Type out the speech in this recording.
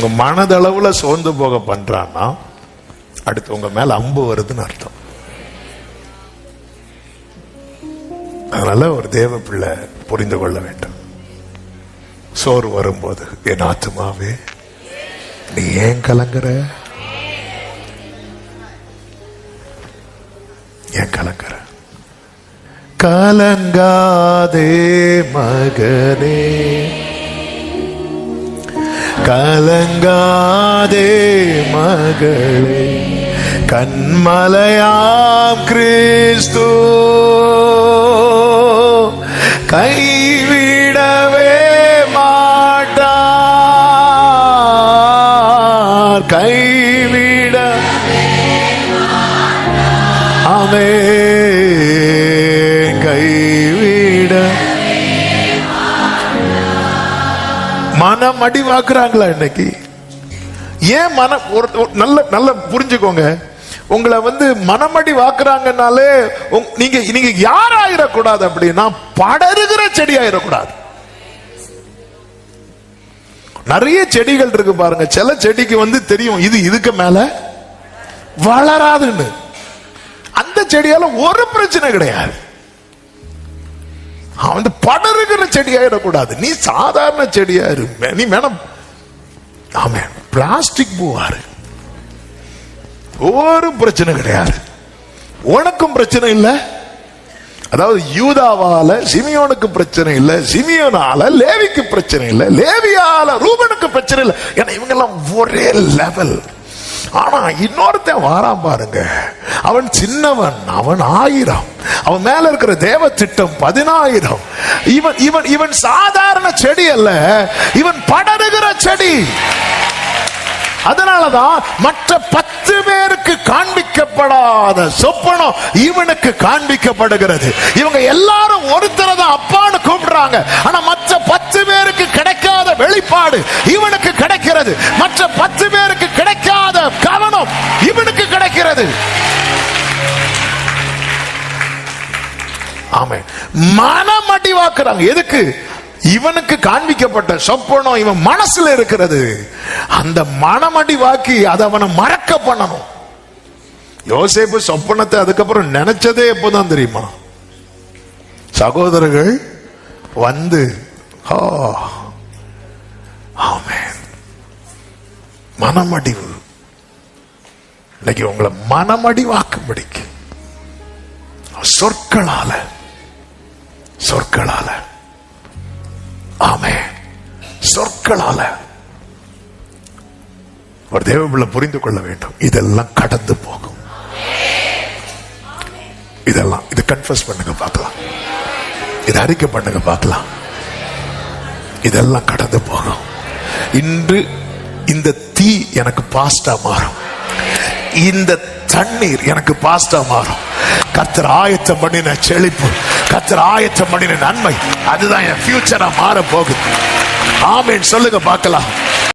உங்க மனதளவுல சோர்ந்து போக பண்றான்னா அடுத்து உங்க மேல அம்பு வருதுன்னு அர்த்தம். அதனால ஒரு தேவ பிள்ளை புரிந்து கொள்ள வேண்டும். சோறு வரும்போது என் ஆத்துமாவே நீ ஏன் கலங்குற? ஏன் கலங்குற? கலங்காதே மகனே கலங்காதே மகளே கண்மலையாம் கிறிஸ்து. கைவிடவே மாட்டார் கைவிட. அமே மன மடிவாக்குறாங்களா இன்னைக்கு? ஏன் மனம் ஒரு நல்ல நல்ல புரிஞ்சுக்கோங்க. உங்களை வந்து மனமடி வாக்குறாங்கனாலே நீங்க நீங்க யார் ஆயிடக்கூடாது அப்படின்னா படருகிற செடி ஆயிடக்கூடாது நிறைய செடிகள் இருக்கு பாருங்க. சில செடிக்கு வந்து தெரியும் இது இதுக்கு மேல வளராதுன்னு. அந்த செடியால ஒரு பிரச்சனை கிடையாது. அவன் வந்து படருகிற செடியாயிடக்கூடாது. நீ சாதாரண செடியா இரு. நீ வேணாம் ஆமாம் பிளாஸ்டிக் பூவாரு. ஒரு பிரச்சனை கிடையாது. உனக்கும் பிரச்சனை இல்லை. அதாவது யூதாவால சிமியோனுக்கு பிரச்சனை இல்லை. சிமியோனால லேவிக்கு பிரச்சனை இல்லை. லேவியால ரூபனுக்கு பிரச்சனை இல்லை. ஏன்னா இவங்க எல்லாம் ஒரே லெவல் ஆனா இன்னொருத்தன் வாரான் பாருங்க. அவன் சின்னவன் அவன் ஆயிரம். அவன் மேல இருக்கிற தேவ திட்டம் பதினாயிரம். இவன் இவன் இவன் சாதாரண செடி அல்ல. இவன் படருகிற செடி. அதனாலதான் மற்ற பத்து பேருக்கு காண்பிக்கப்படாத சொப்பனம் இவனுக்கு காண்பிக்கப்படுகிறது. இவங்க எல்லாரும் ஒருத்தரை தான் அப்பான்னு கூப்பிடுறாங்க. ஆனா மற்ற பத்து பேருக்கு கிடைக்காத வெளிப்பாடு இவனுக்கு கிடைக்கிறது. மற்ற பத்து பேருக்கு முடியாது ஆமா மனம் அடிவாக்குறாங்க. எதுக்கு? இவனுக்கு காண்பிக்கப்பட்ட சொப்பனம் இவன் மனசுல இருக்கிறது. அந்த மனமடி வாக்கி அதை அவனை மறக்க பண்ணணும். யோசேப்பு சொப்பனத்தை அதுக்கப்புறம் நினைச்சதே எப்போதான் தெரியுமா? சகோதரர்கள் வந்து ஆ, மனமடிவு. இன்னைக்கு உங்களை மனமடிவாக்கும்படிக்கு. சொற்களால சொற்களால. ஆமே சொற்களால. ஒரு தேவபிள்ளை புரிந்து கொள்ள வேண்டும். இதெல்லாம் கடந்து போகும். இதெல்லாம் இது கன்ஃபர்ஸ் பண்ணுங்க பார்க்கலாம். இது அறிக்கை பண்ணுங்க பார்க்கலாம். இதெல்லாம் கடந்து போகும். இன்று இந்த தீ எனக்கு பாஸ்டா மாறும். இந்த தண்ணீர் எனக்கு பாஸ்டா மாறும். கத்தர் ஆயத்தம் பண்ணின செழிப்பு கத்தர் ஆயத்தம் பண்ணின நன்மை அதுதான் என் ஃபியூச்சரா மாற போகுது ஆமேன். சொல்லுங்க பார்க்கலாம்.